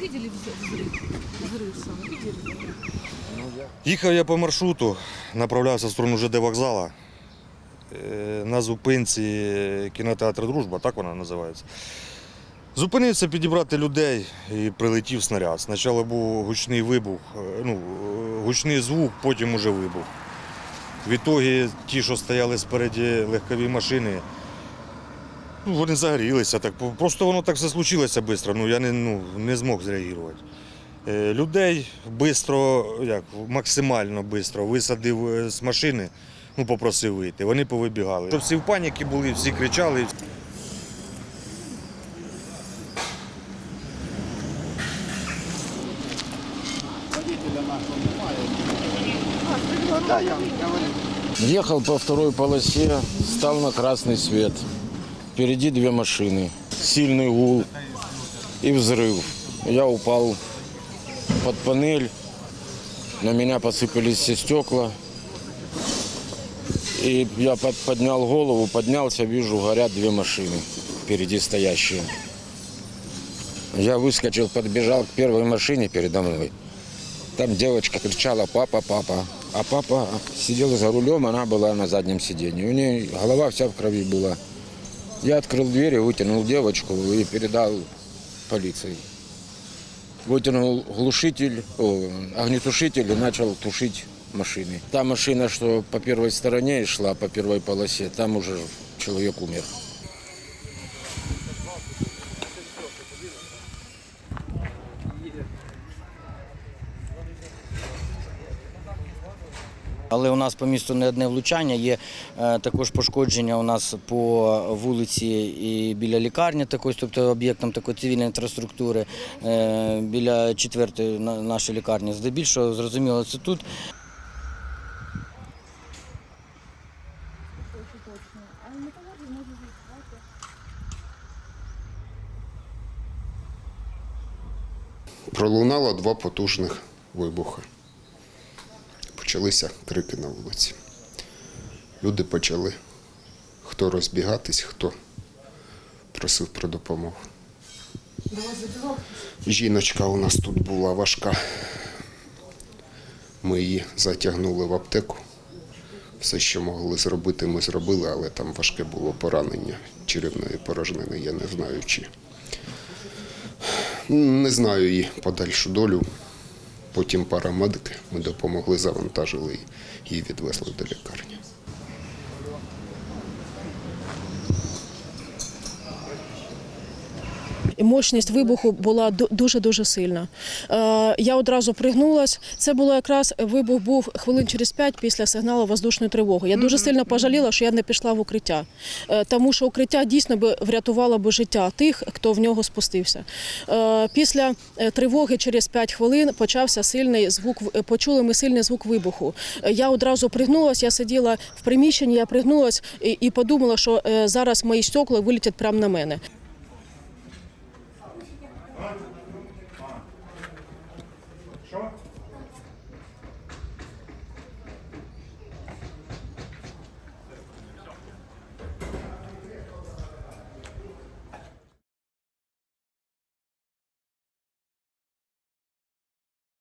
видели взрыв? Видели? Їхав я по маршруту, направлявся в сторону ЖД вокзала. Е, на зупинці кінотеатр Дружба, так вона називається. Зупинився підібрати людей і прилетів снаряд. Спочатку був гучний вибух, е, ну, е, гучний звук, потім уже вибух. В ті, що стояли спереді легкові машини, ну, вони загорілися. Так, просто воно так все случилося швидко, ну, я не, ну, не змог зреагувати. Е, Людей швидко, максимально швидко висадив е, з машини, ну, попросив вийти. Вони повибігали. Всі в паніці були, всі кричали. Ехал по второй полосе, стал на красный свет. Впереди две машины. Сильный гул и взрыв. Я упал под панель. На меня посыпались все стекла. И я под- поднял голову, поднялся, вижу, горят две машины впереди стоящие. Я выскочил, подбежал к первой машине передо мной. Там девочка кричала «папа, папа». А папа сидел за рулем, она была на заднем сиденье. У нее голова вся в крови была. Я открыл дверь и вытянул девочку и передал полиции. Вытянул глушитель, о, огнетушитель и начал тушить машины. Та машина, что по первой стороне шла, по первой полосе, там уже человек умер. Але у нас по місту не одне влучання. Є е, також пошкодження у нас по вулиці і біля лікарні, також, тобто об'єктом такої цивільної інфраструктури, е, біля четвертої нашої лікарні. Здебільшого зрозуміло, це тут. Пролунало два потужних вибухи. Почалися крики на вулиці. Люди почали хто розбігатись, хто просив про допомогу. Жіночка у нас тут була важка. Ми її затягнули в аптеку. Все, що могли зробити, ми зробили, але там важке було поранення черевної порожнини, я не знаю чи. Не знаю її подальшу долю. Потім парамедики ми допомогли, завантажили і відвезли до лікарні. І мощність вибуху була дуже дуже сильна. Е, Я одразу пригнулась. Це було якраз вибух був хвилин через п'ять після сигналу воздушної тривоги. Я дуже сильно пожаліла, що я не пішла в укриття, Е, тому що укриття дійсно би врятувало би життя тих, хто в нього спустився. Е, Після е, тривоги через 5 хвилин почався сильний звук. Почули ми сильний звук вибуху. Е, Я одразу пригнулась. Я сиділа в приміщенні, я пригнулась і, подумала, що е, зараз мої стекла вилетять прямо на мене. Що?